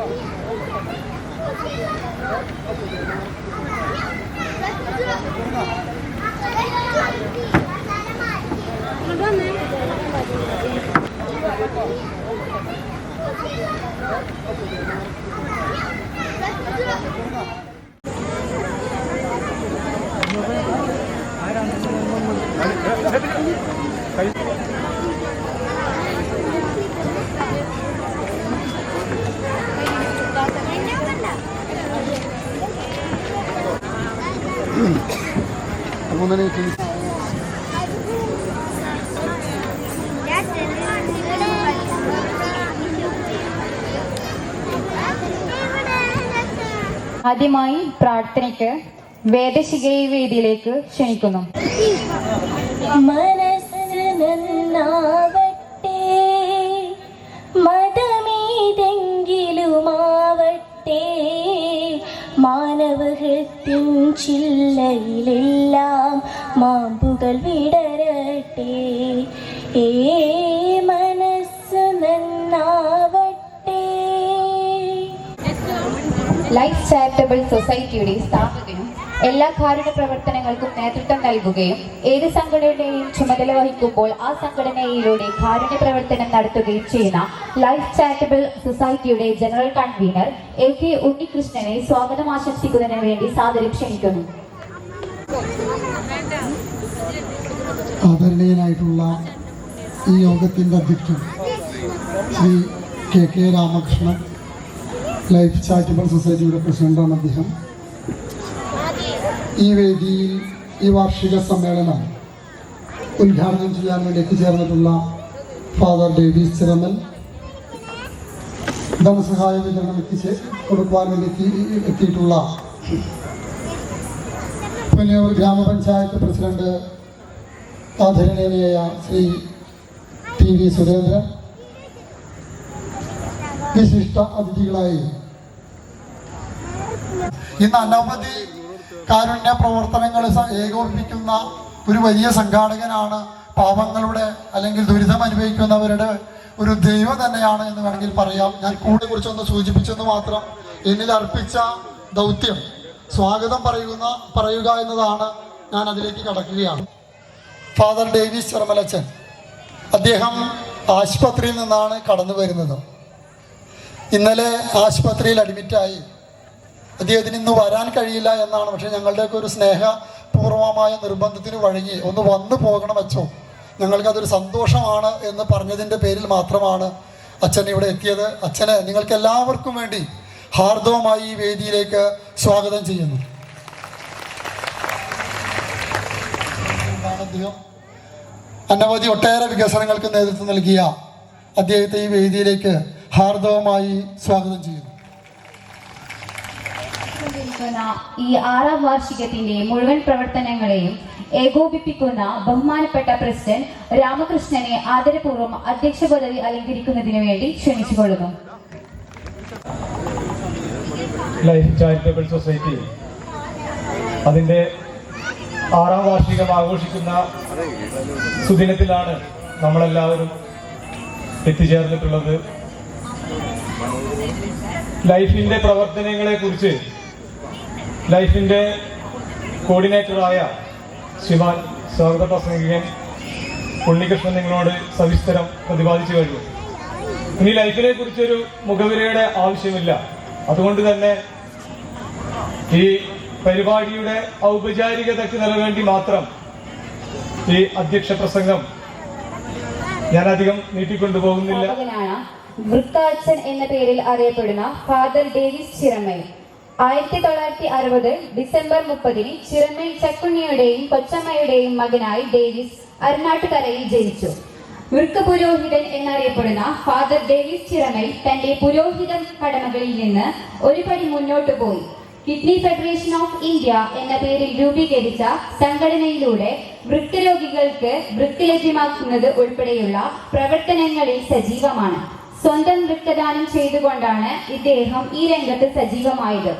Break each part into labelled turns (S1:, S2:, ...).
S1: Oh, yeah.
S2: ആദ്യമായി പ്രാർത്ഥനയ്ക്ക് വേദശികയെ വേദിയിലേക്ക് ക്ഷണിക്കുന്നു.
S3: ചില്ലയിലെല്ലാം മാമ്പുകൾ വിടരട്ടെ. ഏ
S2: ലൈഫ് ചാരിറ്റബിൾ സൊസൈറ്റിയുടെ സ്ഥാപകനും എല്ലാ കാരുണ്യ പ്രവർത്തനങ്ങൾക്കും നേതൃത്വം നൽകുകയും ഏത് സംഘടനയുടെയും ചുമതല വഹിക്കുമ്പോൾ ആ സംഘടനയിലൂടെ കാരുണ്യ പ്രവർത്തനം നടത്തുകയും ചെയ്യുന്ന ലൈഫ് ചാരിറ്റബിൾ സൊസൈറ്റിയുടെ ജനറൽ കൺവീനർ എ കെ ഉണ്ണികൃഷ്ണനെ സ്വാഗതം ആശംസിക്കുന്നതിന് വേണ്ടി സാദരം ക്ഷണിക്കുന്നു.
S1: ആദരണീയനായിട്ടുള്ള ഈ യോഗത്തിന്റെ അധ്യക്ഷൻ Shri K K Ramakrishnan. Life charitable സൊസൈറ്റിയുടെ പ്രസിഡന്റാണ് അദ്ദേഹം. ഈ വേദിയിൽ ഈ വാർഷിക സമ്മേളനം ഉദ്ഘാടനം ചെയ്യാൻ വേണ്ടി എത്തിച്ചേർന്നിട്ടുള്ള ഫാദർ ഡേവിസ് ചിറമൽ ധനസഹായ വിതരണം എത്തിച്ച് കൊടുക്കുവാൻ വേണ്ടി എത്തി എത്തിയിട്ടുള്ള പുന്നയൂർ ഗ്രാമപഞ്ചായത്ത് പ്രസിഡന്റ് ആദരണീയനായ ശ്രീ ടി വി സുരേന്ദ്രൻ. വിശിഷ്ട അതിഥികളായി ഇന്ന് അനവധി കാരുണ്യ പ്രവർത്തനങ്ങൾ ഏകോപിപ്പിക്കുന്ന ഒരു വലിയ സംഘാടകനാണ് പാപങ്ങളുടെ അല്ലെങ്കിൽ ദുരിതം അനുഭവിക്കുന്നവരുടെ ഒരു ദൈവം തന്നെയാണ് എന്ന് വേണമെങ്കിൽ പറയാം. ഞാൻ കൂടെ കുറിച്ചൊന്ന് സൂചിപ്പിച്ചെന്ന് മാത്രം എന്നിൽ അർപ്പിച്ച ദൗത്യം സ്വാഗതം പറയുന്ന പറയുക എന്നതാണ് ഞാൻ അതിലേക്ക് കടക്കുകയാണ്. ഫാദർ ഡേവിസ് ചെറുമലച്ചൻ അദ്ദേഹം ആശുപത്രിയിൽ നിന്നാണ് കടന്നു വരുന്നത് ഇന്നലെ ആശുപത്രിയിൽ അഡ്മിറ്റായി അദ്ദേഹത്തിന് ഇന്ന് വരാൻ കഴിയില്ല എന്നാണ്. പക്ഷേ ഞങ്ങളുടെയൊക്കെ ഒരു സ്നേഹപൂർവമായ നിർബന്ധത്തിന് വഴങ്ങി ഒന്ന് വന്നു പോകണം അച്ഛോ. ഞങ്ങൾക്കതൊരു സന്തോഷമാണ് എന്ന് പറഞ്ഞതിന്റെ പേരിൽ മാത്രമാണ് അച്ഛൻ ഇവിടെ എത്തിയത്. അച്ഛനെ നിങ്ങൾക്ക് എല്ലാവർക്കും വേണ്ടി ഹാർദവമായി ഈ വേദിയിലേക്ക് സ്വാഗതം ചെയ്യുന്നു. അനവധി ഒട്ടേറെ വികസനങ്ങൾക്ക് നേതൃത്വം നൽകിയ അദ്ദേഹത്തെ ഈ വേദിയിലേക്ക് ഹാർദവമായി സ്വാഗതം ചെയ്യുന്നു.
S2: കൊണ്ടിരിക്കുന്ന ഈ ആറാം വാർഷികത്തിന്റെ മുഴുവൻ പ്രവർത്തനങ്ങളെയും ഏകോപിപ്പിക്കുന്ന ബഹുമാനപ്പെട്ട പ്രസിഡന്റ് രാമകൃഷ്ണനെ ആദരപൂർവം അധ്യക്ഷ പദവി അലങ്കരിക്കുന്നതിന് വേണ്ടി ക്ഷണിച്ചുകൊള്ളുന്നു.
S4: ലൈഫ് ചാരിറ്റബിൾ സൊസൈറ്റി അതിന്റെ ആറാം വാർഷികം ആഘോഷിക്കുന്ന സുദിനത്തിലാണ് നമ്മളെല്ലാവരും എത്തിച്ചേർന്നിട്ടുള്ളത്. പ്രവർത്തനങ്ങളെ കുറിച്ച് ലൈഫിന്റെ കോർഡിനേറ്ററായ ശ്രീമാൻ സ്വാഗത പ്രസംഗികൻ ഉണ്ണികൃഷ്ണൻ നിങ്ങളോട് സവിസ്തരം പ്രതിപാദിച്ചു കഴിഞ്ഞു. ഇനി ലൈഫിനെ കുറിച്ചൊരു മുഖവിലയുടെ ആവശ്യമില്ല. അതുകൊണ്ട് തന്നെ ഈ പരിപാടിയുടെ ഔപചാരികതയ്ക്ക് നിലവേണ്ടി മാത്രം ഈ അധ്യക്ഷ പ്രസംഗം ഞാൻ അധികം നീട്ടിക്കൊണ്ടുപോകുന്നില്ല
S2: വൃത്താച്ഛൻ എന്ന പേരിൽ അറിയപ്പെടുന്ന ഫാദർ ഡേവിസ് ചിറമേൽ ആയിരത്തി തൊള്ളായിരത്തി അറുപത് ഡിസംബർ മുപ്പതിന് ചിറമേൽ ചക്കുണ്ണിയുടെയും കൊച്ചമ്മയുടെയും മകനായി ഡേവിസ് അരുനാട്ടുകരയിൽ ജനിച്ചു. വൃക്ക പുരോഹിതൻ എന്നറിയപ്പെടുന്ന ഫാദർ ഡേവിസ് ചിറമേൽ തന്റെ പുരോഹിത കടമകളിൽ നിന്ന് ഒരു പടി മുന്നോട്ട് പോയി. കിഡ്നി ഫെഡറേഷൻ ഓഫ് ഇന്ത്യ എന്ന പേരിൽ രൂപീകരിച്ച സംഘടനയിലൂടെ വൃക്കരോഗികൾക്ക് വൃക്ക ലഭ്യമാക്കുന്നത് ഉൾപ്പെടെയുള്ള പ്രവർത്തനങ്ങളിൽ സജീവമാണ്. സ്വന്തം നൃത്തദാനം ചെയ്തുകൊണ്ടാണ് ഇദ്ദേഹം ഈ രംഗത്ത് സജീവമായത്.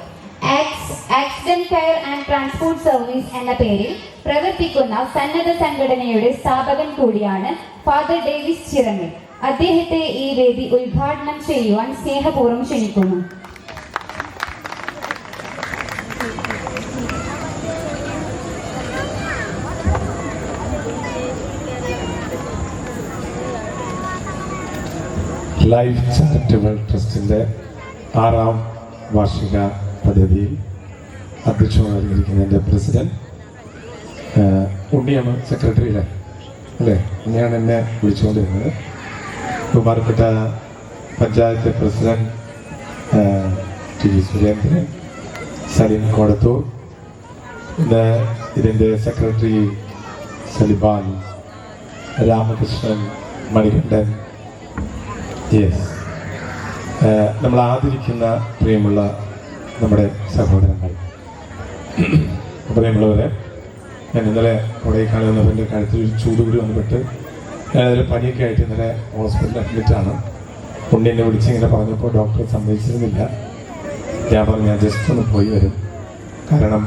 S2: Accident care and transport service എന്ന പേരിൽ പ്രവർത്തിക്കുന്ന സന്നദ്ധ സംഘടനയുടെ സ്ഥാപകൻ കൂടിയാണ് ഫാദർ ഡേവിസ് ചിറങ്ങൽ അദ്ദേഹത്തെ ഈ വേദി ഉദ്ഘാടനം ചെയ്യുവാൻ സ്നേഹപൂർവം ക്ഷണിക്കുന്നു.
S5: ലൈഫ് ചാരിറ്റബിൾ ട്രസ്റ്റിന്റെ ആറാം വാർഷിക പദ്ധതിയിൽ അധ്യക്ഷമായിരിക്കുന്ന എന്റെ പ്രസിഡന്റ് ഉണ്ണിയാണ് സെക്രട്ടറി അല്ലേ? അല്ലേ ഉണ്ണിയാണ് എന്നെ വിളിച്ചുകൊണ്ടിരുന്നത്. ബഹുമാനപ്പെട്ട panchayat president T V Surendran Saleem Kodathur പിന്നെ ഇതിന്റെ സെക്രട്ടറി സലിബാൻ രാമകൃഷ്ണൻ മണികണ്ഠൻ യെസ് നമ്മൾ ആദരിക്കുന്ന പ്രിയമുള്ള നമ്മുടെ സഹോദരങ്ങൾ. പ്രിയമുള്ളവരെ ഞാൻ ഇന്നലെ കൊടൈക്കാലം വന്നപ്പോൾ എന്റെ കഴുത്തിൽ ഒരു ചൂടുകുരു വന്നിട്ട് ഞാനതിൽ പനിയൊക്കെ ആയിട്ട് ഇന്നലെ ഹോസ്പിറ്റലിൽ അഡ്മിറ്റാണ് ഉണ്ണി എന്നെ വിളിച്ച് ഇങ്ങനെ പറഞ്ഞപ്പോൾ ഡോക്ടർ സമ്മതിച്ചിരുന്നില്ല. ഞാൻ പറഞ്ഞു ഞാൻ ജസ്റ്റ് ഒന്ന് പോയി വരും. കാരണം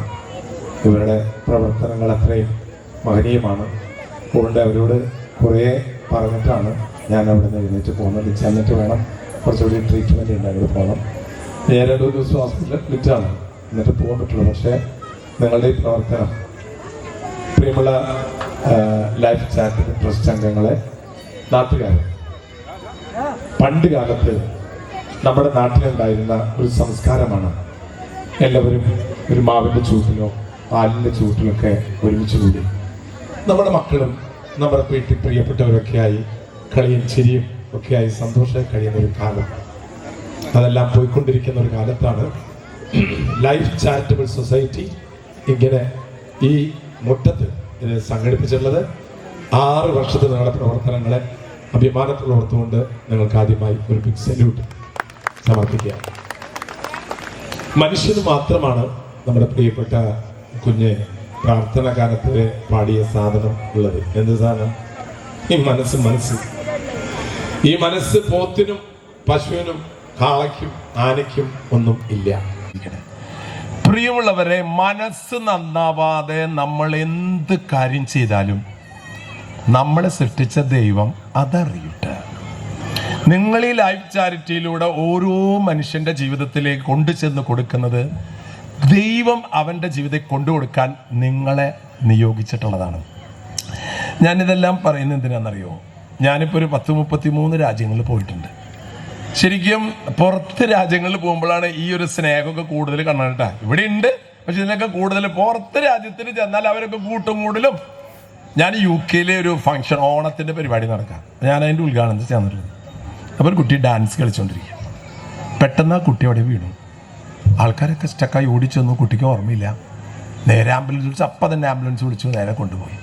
S5: ഇവരുടെ പ്രവർത്തനങ്ങൾ അത്രയും മഹനീയമാണ്. അതുകൊണ്ട് അവരോട് കുറേ പറഞ്ഞിട്ടാണ് ഞാൻ അവിടെ നിന്ന് എഴുന്നേറ്റ് പോകുന്നത്. ചെന്നിട്ട് വേണം. കുറച്ചുകൂടി ട്രീറ്റ്മെന്റ് ഉണ്ടായത് പോകണം രണ്ടു ദിവസം ഹോസ്പിറ്റലിൽ അഡ്മിറ്റാണ് എന്നിട്ട് പോകാൻ പറ്റുള്ളൂ. പക്ഷേ നിങ്ങളുടെ ഈ പ്രവർത്തനം പ്രിയമുള്ള ലൈഫ് ചാറ്റ് ട്രസ്റ്റ് അംഗങ്ങളെ നാട്ടുകാർ പണ്ട് കാലത്ത് നമ്മുടെ നാട്ടിലുണ്ടായിരുന്ന ഒരു സംസ്കാരമാണ്. എല്ലാവരും ഒരു മാവിന്റെ ചൂട്ടിലോ പാലിന്റെ ചൂട്ടിലൊക്കെ ഒരുമിച്ച് കൂടി. നമ്മുടെ മക്കളും നമ്മുടെ വീട്ടിൽ പ്രിയപ്പെട്ടവരൊക്കെയായി കളിയും ചിരിയും ഒക്കെയായി സന്തോഷമായി കഴിയുന്ന ഒരു കാലം. അതെല്ലാം പോയിക്കൊണ്ടിരിക്കുന്ന ഒരു കാലത്താണ് ലൈഫ് ചാരിറ്റബിൾ സൊസൈറ്റി ഇങ്ങനെ ഈ മുറ്റത്ത് ഇത് സംഘടിപ്പിച്ചിട്ടുള്ളത്. ആറ് വർഷത്തെ നിങ്ങളുടെ പ്രവർത്തനങ്ങളെ അഭിമാനത്തോടെ ഓർത്തുകൊണ്ട് നിങ്ങൾക്ക് ആദ്യമായി ഒരു ബിഗ് സല്യൂട്ട് സമർപ്പിക്കുക. മനുഷ്യന് മാത്രമാണ് നമ്മുടെ പ്രിയപ്പെട്ട കുഞ്ഞ് പ്രാർത്ഥന കാലത്ത് പാടിയ സാധനം ഉള്ളത്. എന്ത് സാധനം? ഈ മനസ്സ് മനസ്സ്. ഈ മനസ്സ് പോത്തിനും പശുവിനും കാളയ്ക്കും ആനയ്ക്കും ഒന്നും ഇല്ല.
S6: പ്രിയമുള്ളവരെ മനസ്സ് നന്നാവാതെ നമ്മൾ എന്ത് കാര്യം ചെയ്താലും നമ്മളെ സൃഷ്ടിച്ച ദൈവം അതറിയട്ടെ. നിങ്ങൾ ഈ ലൈഫ് ചാരിറ്റിയിലൂടെ ഓരോ മനുഷ്യന്റെ ജീവിതത്തിലേക്ക് കൊണ്ടു ചെന്ന് കൊടുക്കുന്നത് ദൈവം അവന്റെ ജീവിതത്തിൽ കൊണ്ടുകൊടുക്കാൻ നിങ്ങളെ നിയോഗിച്ചിട്ടുള്ളതാണ്. ഞാനിതെല്ലാം പറയുന്നത് എന്തിനാണെന്നറിയോ ഞാനിപ്പോൾ ഒരു പത്ത് മുപ്പത്തി മൂന്ന് രാജ്യങ്ങളിൽ പോയിട്ടുണ്ട്. ശരിക്കും പുറത്ത് രാജ്യങ്ങളിൽ പോകുമ്പോഴാണ് ഈ ഒരു സ്നേഹമൊക്കെ കൂടുതൽ കണ്ടിട്ട ഇവിടെ ഉണ്ട് പക്ഷെ ഇതിനൊക്കെ കൂടുതൽ പുറത്ത് രാജ്യത്തിന് ചെന്നാൽ അവരൊക്കെ കൂട്ടും കൂടുതലും ഞാൻ യു കെയിലെ ഒരു ഫംഗ്ഷൻ ഓണത്തിന്റെ പരിപാടി നടക്കാം. ഞാൻ അതിന്റെ ഉദ്ഘാടനത്തിൽ ചെന്നിട്ടുള്ളത് അപ്പോൾ ഒരു കുട്ടി ഡാൻസ് കളിച്ചുകൊണ്ടിരിക്കുക പെട്ടെന്ന് ആ കുട്ടി അവിടെ വീണു. ആൾക്കാരൊക്കെ സ്റ്റക്കായി ഓടിച്ചൊന്നും. കുട്ടിക്ക് ഓർമ്മയില്ല. നേരെ ആംബുലൻസ് വിളിച്ച് അപ്പം തന്നെ ആംബുലൻസ് വിളിച്ചു നേരെ കൊണ്ടുപോയി.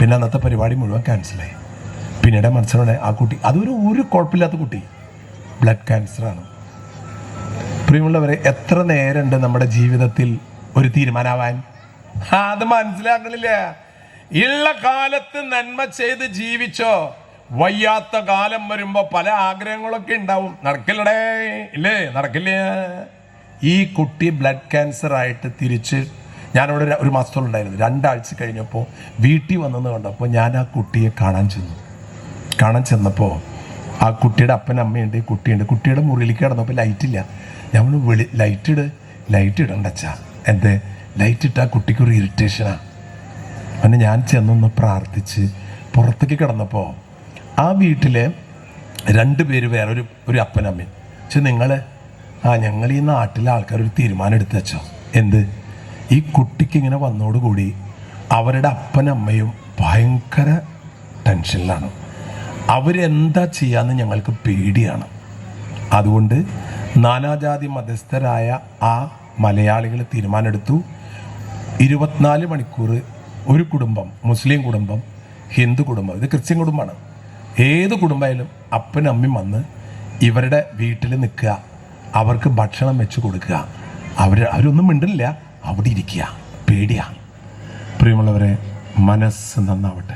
S6: പിന്നെ അന്നത്തെ പരിപാടി മുഴുവൻ ക്യാൻസലായി പിന്നീട് മനസ്സിലൂടെ ആ കുട്ടി. അതൊരു ഒരു കുഴപ്പമില്ലാത്ത കുട്ടി. ബ്ലഡ് ക്യാൻസറാണ് പ്രിയമുള്ളവരെ എത്ര നേരമുണ്ട് നമ്മുടെ ജീവിതത്തിൽ ഒരു തീരുമാനമാവാൻ? അത് മനസ്സിലാക്കണില്ല. ഉള്ള കാലത്ത് നന്മ ചെയ്ത് ജീവിച്ചോ? വയ്യാത്ത കാലം വരുമ്പോൾ പല ആഗ്രഹങ്ങളൊക്കെ ഉണ്ടാവും നടക്കില്ലടേ. ഇല്ലേ? നടക്കില്ല? ഈ കുട്ടി ബ്ലഡ് ക്യാൻസർ ആയിട്ട് തിരിച്ച് ഞാനിവിടെ ഒരു മാസത്തോളം ഉണ്ടായിരുന്നു. രണ്ടാഴ്ച കഴിഞ്ഞപ്പോൾ വീട്ടിൽ വന്നെന്ന് കണ്ടപ്പോൾ ഞാൻ ആ കുട്ടിയെ കാണാൻ ചെന്നു. കാണാൻ ചെന്നപ്പോൾ ആ കുട്ടിയുടെ അപ്പൻ അമ്മയുണ്ട് കുട്ടിയുണ്ട്. കുട്ടിയുടെ മുറിയിലേക്ക് കിടന്നപ്പോൾ ലൈറ്റില്ല ഞാൻ വെളി ലൈറ്റ് ഇട് ലൈറ്റ് ഇടണ്ട അച്ഛാ. എന്ത്? ലൈറ്റ് ഇട്ടാൽ കുട്ടിക്ക് ഒരു ഇറിറ്റേഷനാണ് അങ്ങനെ ഞാൻ ചെന്നൊന്ന് പ്രാർത്ഥിച്ച് പുറത്തേക്ക് കിടന്നപ്പോൾ ആ വീട്ടിലെ രണ്ട് പേര് വേറെ ഒരു ഒരു അപ്പനമ്മയും പക്ഷെ നിങ്ങൾ ആ ഞങ്ങൾ ഈ നാട്ടിലെ ആൾക്കാർ ഒരു തീരുമാനം എടുത്ത് വെച്ചോ എന്ത്? ഈ കുട്ടിക്ക് ഇങ്ങനെ വന്നോടുകൂടി അവരുടെ അപ്പനമ്മയും ഭയങ്കര ടെൻഷനിലാണ് അവരെന്താ ചെയ്യാന്ന് ഞങ്ങൾക്ക് പേടിയാണ്. അതുകൊണ്ട് നാനാജാതി മതസ്ഥരായ ആ മലയാളികൾ തീരുമാനമെടുത്തു. ഇരുപത്തിനാല് മണിക്കൂർ ഒരു കുടുംബം മുസ്ലിം കുടുംബം ഹിന്ദു കുടുംബം ഇത് ക്രിസ്ത്യൻ കുടുംബമാണ്. ഏത് കുടുംബമായാലും അപ്പനും അമ്മയും വന്ന് ഇവരുടെ വീട്ടിൽ നിൽക്കുക. അവർക്ക് ഭക്ഷണം വെച്ച് കൊടുക്കുക. അവർ അവരൊന്നും മിണ്ടില്ല അവിടെ ഇരിക്കുക. പേടിയാണ് പ്രിയമുള്ളവരെ മനസ്സ് നന്നാവട്ടെ.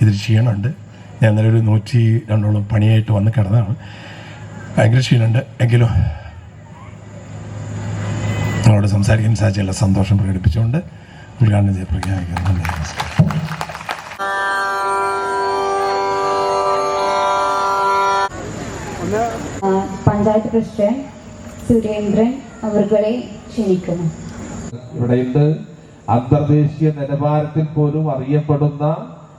S6: ഇതിൽ ക്ഷീണമുണ്ട്. ഞാൻ ഇന്നലെ ഒരു നൂറ്റി രണ്ടോളം പണിയായിട്ട് വന്ന് കിടന്നതാണ്. ഭയങ്കര ക്ഷീണമുണ്ട്. എങ്കിലും നിങ്ങളോട് സംസാരിക്കാൻ സാധിച്ചുള്ള സന്തോഷം പ്രകടിപ്പിച്ചുകൊണ്ട് ഉദ്ഘാടനം ചെയ്ത് പ്രഖ്യാപിക്കുന്നു
S2: പഞ്ചായത്ത് പ്രസിഡന്റ് സുരേന്ദ്രൻ അവർകളെ ക്ഷണിക്കുന്നു.
S7: ഇവിടെയുണ്ട് അന്തർദേശീയ നിലവാരത്തിൽ പോലും അറിയപ്പെടുന്ന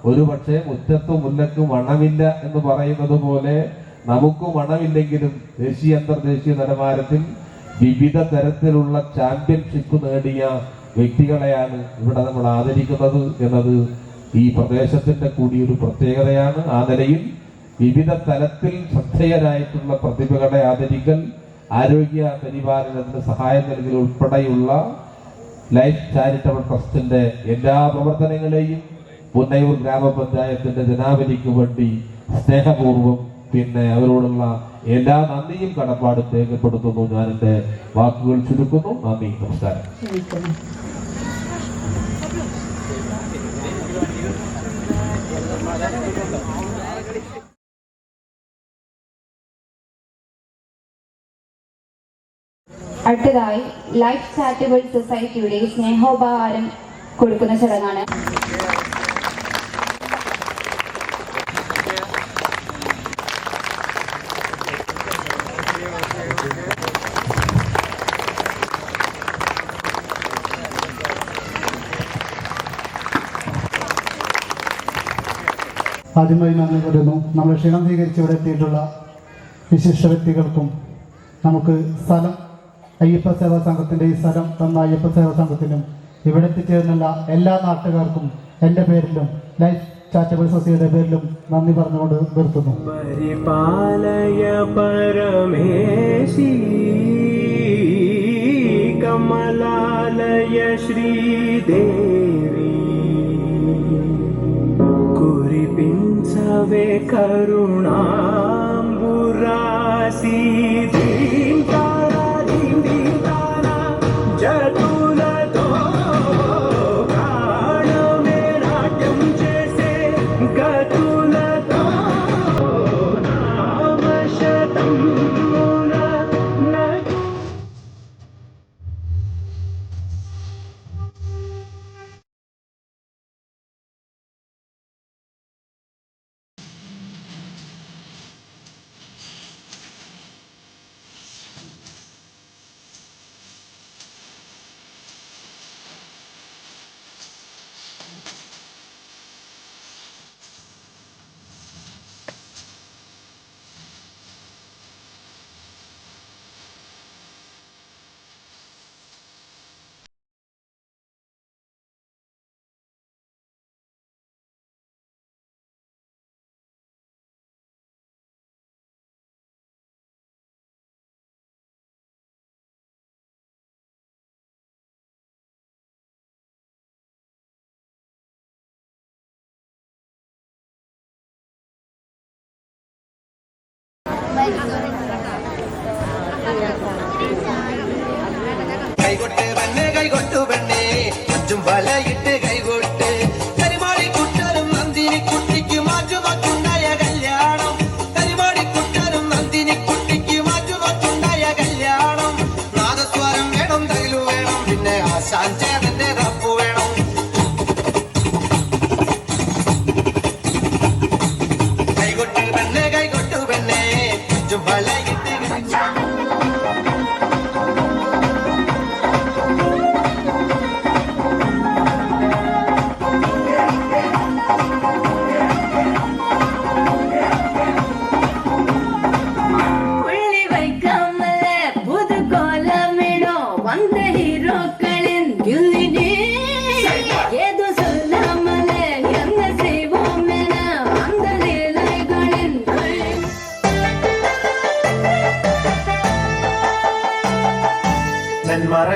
S7: ഒരു പക്ഷേ മുറ്റത്തും മുല്ലക്കും മണമില്ല എന്ന് പറയുന്നത് പോലെ നമുക്ക് മണമില്ലെങ്കിലും ദേശീയ അന്തർദേശീയ നിലവാരത്തിൽ വിവിധ തരത്തിലുള്ള ചാമ്പ്യൻഷിപ്പ് നേടിയ വ്യക്തികളെയാണ് ഇവിടെ നമ്മൾ ആദരിക്കുന്നത് എന്നത് ഈ പ്രദേശത്തിന്റെ കൂടി ഒരു പ്രത്യേകതയാണ്. ആ നിലയിൽ വിവിധ തലത്തിൽ ശ്രദ്ധേയരായിട്ടുള്ള പ്രതിഭകളെ ആദരിക്കൽ ആരോഗ്യ പരിപാലനത്തിന് സഹായം നൽകൽ ഉൾപ്പെടെയുള്ള ലൈഫ് ചാരിറ്റബിൾ ട്രസ്റ്റിന്റെ എല്ലാ പ്രവർത്തനങ്ങളെയും പുന്നയൂർ ഗ്രാമപഞ്ചായത്തിന്റെ ജനാവലിക്ക് വേണ്ടി സ്നേഹപൂർവം പിന്നെ അവരോടുള്ള എല്ലാ നന്ദിയും കടപ്പാടും രേഖപ്പെടുത്തുന്നു. ഞാൻ എന്റെ വാക്കുകൾ ചുരുക്കുന്നു. നന്ദി. നമസ്കാരം.
S2: അടുത്തതായി ലൈഫ് ചാരിറ്റബിൾ സൊസൈറ്റിയുടെ സ്നേഹോപഹാരം കൊടുക്കുന്ന ചടങ്ങാണ്.
S1: ആദ്യമായി നന്ദി പറയുന്നു. നമ്മൾ ക്ഷണം സ്വീകരിച്ച് ഇവിടെ എത്തിയിട്ടുള്ള വിശിഷ്ട വ്യക്തികൾക്കും നമുക്ക് സ്ഥലം അയ്യപ്പ സേവാ സംഘത്തിന്റെ ഈ സ്ഥലം തന്ന അയ്യപ്പ സേവാ സംഘത്തിനും ഇവിടെ എത്തിച്ചേർന്നുള്ള എല്ലാ നാട്ടുകാർക്കും എന്റെ പേരിലും ലൈഫ് ചാറ്റബിൾ സൊസൈറ്റിയുടെ പേരിലും നന്ദി പറഞ്ഞുകൊണ്ട് നിർത്തുന്നു.
S8: പരിപാലയ പരമേശി കമലാലയ ശ്രീദേവി. కురిపించవే కరుణాంబురాసి
S9: கொண்டு வெண்ணே
S8: கொஞ்சம் வளைய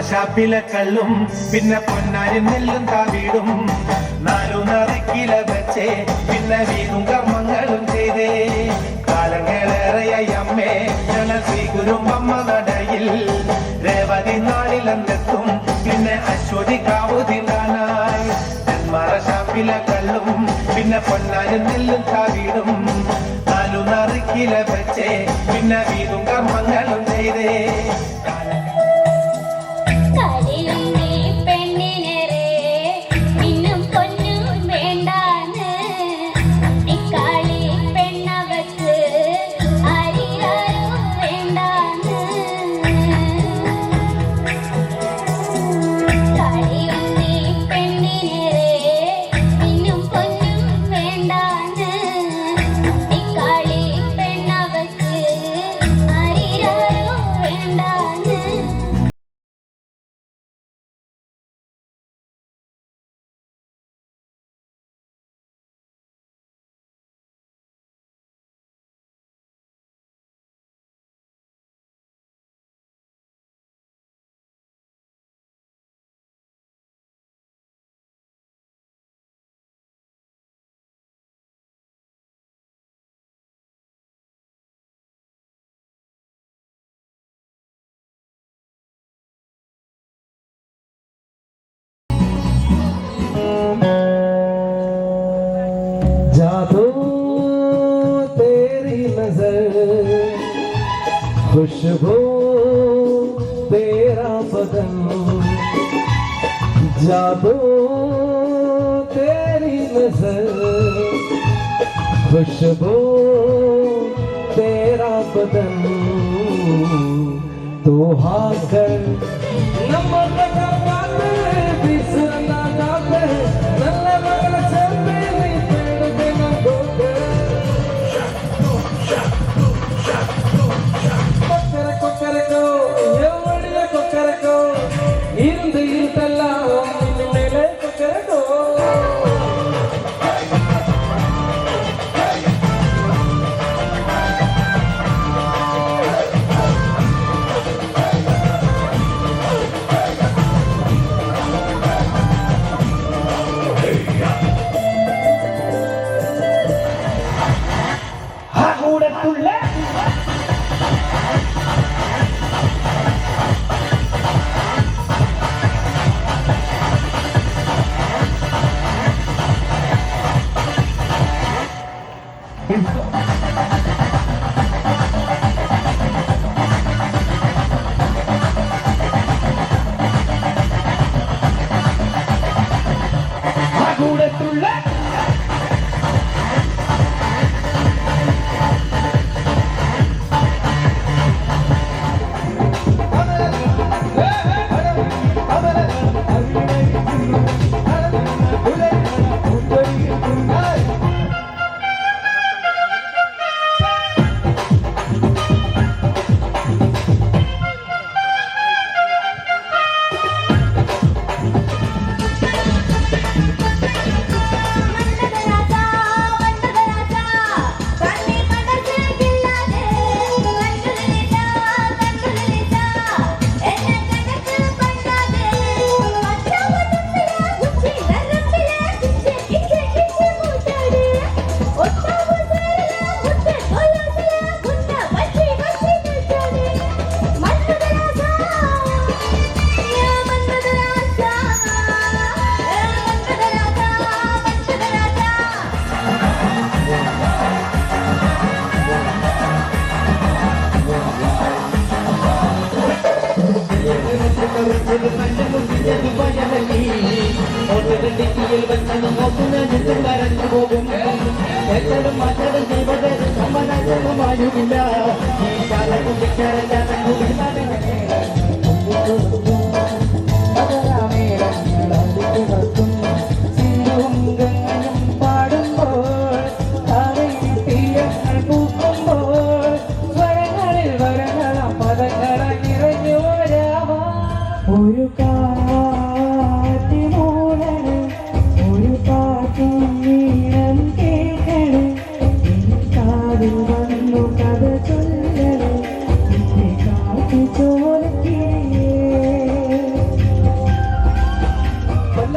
S8: കല്ലും പിന്നെ പൊന്നാരി നെല്ലും താവിടും നാലു നറുക്കില വെച്ചേ പിന്നെ വീടും കർമ്മങ്ങളും ചെയ്തേ. കാലങ്ങളേറെയായി അമ്മേ ഞങ്ങൾ ശ്രീകുരുമ്പമ്മ നടയിൽ. രേവതി നാളിലെന്നെത്തും പിന്നെ അശ്വതി കാവു തിന്നാനായി നെന്മറ ഷാപ്പിലെ കല്ലും പിന്നെ പൊന്നാരി നെല്ലും താവിടും നാലു നറുക്കില വെച്ചേ പിന്നെ വീതും കർമ്മങ്ങളും ചെയ്തേ.
S10: खुशबू तेरा बदन। जादू तेरी नज़र। खुशबू तेरा बदन। तू हाकर नमक எடுத்துள்ள మదర్ దేవదర్ సమన సమమాయుల ఈ కాలపు విచారణ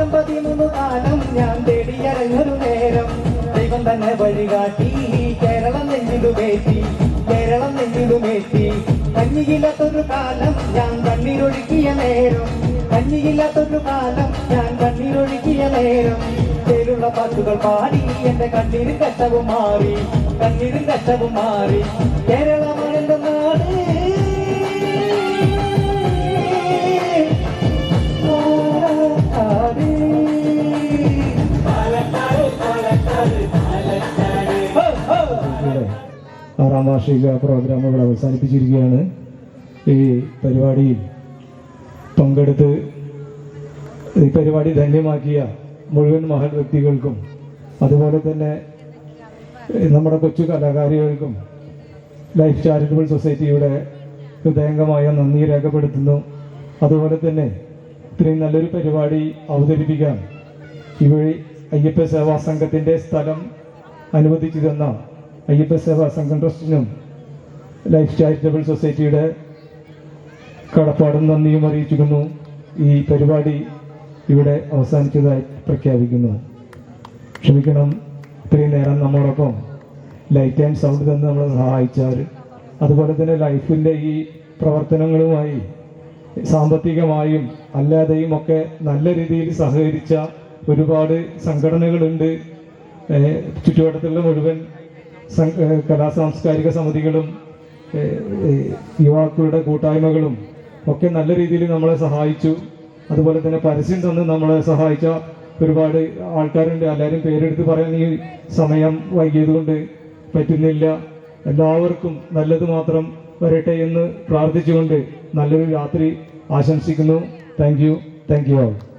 S10: കൊല്ലം പതിമൂന്ന് കാലം ഞാൻ തേടിയറങ്ങൊരു നേരം. ദൈവം തന്നെ വഴികാട്ടി കേരളം നെഞ്ഞിടുമേറ്റി കേരളം നെഞ്ഞിടുമേറ്റി കഞ്ഞിയില്ലാത്തൊരു കാലം ഞാൻ കണ്ണീരൊഴുക്കിയ നേരം. കഞ്ഞിയില്ലാത്തൊരു കാലം ഞാൻ കണ്ണീരൊഴുക്കിയ നേരം. പേരുള്ള പാട്ടുകൾ പാടി എന്റെ കണ്ണീരും കഷ്ടവും മാറി കണ്ണീരും കഷ്ടവും മാറി. കേരളമാണ് വാർഷിക പ്രോഗ്രാമുകൾ അവസാനിപ്പിച്ചിരിക്കുകയാണ്. ഈ പരിപാടിയിൽ പങ്കെടുത്ത് ഈ പരിപാടി ധന്യമാക്കിയ മുഴുവൻ മഹൽ വ്യക്തികൾക്കും അതുപോലെ തന്നെ നമ്മുടെ കൊച്ചു കലാകാരികൾക്കും ലൈഫ് ചാരിറ്റബിൾ സൊസൈറ്റിയുടെ ഹൃദയംഗമായ നന്ദി രേഖപ്പെടുത്തുന്നു. അതുപോലെ തന്നെ ഇത്രയും നല്ലൊരു പരിപാടി അവതരിപ്പിക്കാൻ ഇവഴി അയ്യപ്പ സേവാ സംഘത്തിന്റെ സ്ഥലം അനുവദിച്ചു തന്ന അയ്യപ്പ സേവാ സംഘം ട്രസ്റ്റിനും ലൈഫ് ചാരിറ്റബിൾ സൊസൈറ്റിയുടെ കടപ്പാടും നന്ദിയും അറിയിച്ചിരുന്നു ഈ പരിപാടി ഇവിടെ അവസാനിച്ചതായി പ്രഖ്യാപിക്കുന്നു. ക്ഷമിക്കണം ഇത്രയും നേരം നമ്മോടൊപ്പം ലൈറ്റ് ആൻഡ് സൗണ്ട് തന്ന് നമ്മളെ സഹായിച്ചാൽ അതുപോലെ തന്നെ ലൈഫിന്റെ ഈ പ്രവർത്തനങ്ങളുമായി സാമ്പത്തികമായും അല്ലാതെയും ഒക്കെ നല്ല രീതിയിൽ സഹകരിച്ച ഒരുപാട് സംഘടനകളുണ്ട്. ചുറ്റുവട്ടത്തുള്ള മുഴുവൻ സം- സാംസ്കാരിക സമിതികളും
S11: യുവാക്കളുടെ കൂട്ടായ്മകളും ഒക്കെ നല്ല രീതിയിൽ നമ്മളെ സഹായിച്ചു. അതുപോലെ തന്നെ പരസ്യം തന്ന് നമ്മളെ സഹായിച്ച ഒരുപാട് ആൾക്കാരുണ്ട്. എല്ലാവരും പേരെടുത്ത് പറയാൻ ഈ സമയം വൈകിയത് കൊണ്ട് പറ്റുന്നില്ല. എല്ലാവർക്കും നല്ലത് മാത്രം വരട്ടെ എന്ന് പ്രാർത്ഥിച്ചുകൊണ്ട് നല്ലൊരു രാത്രി ആശംസിക്കുന്നു. Thank you thank you all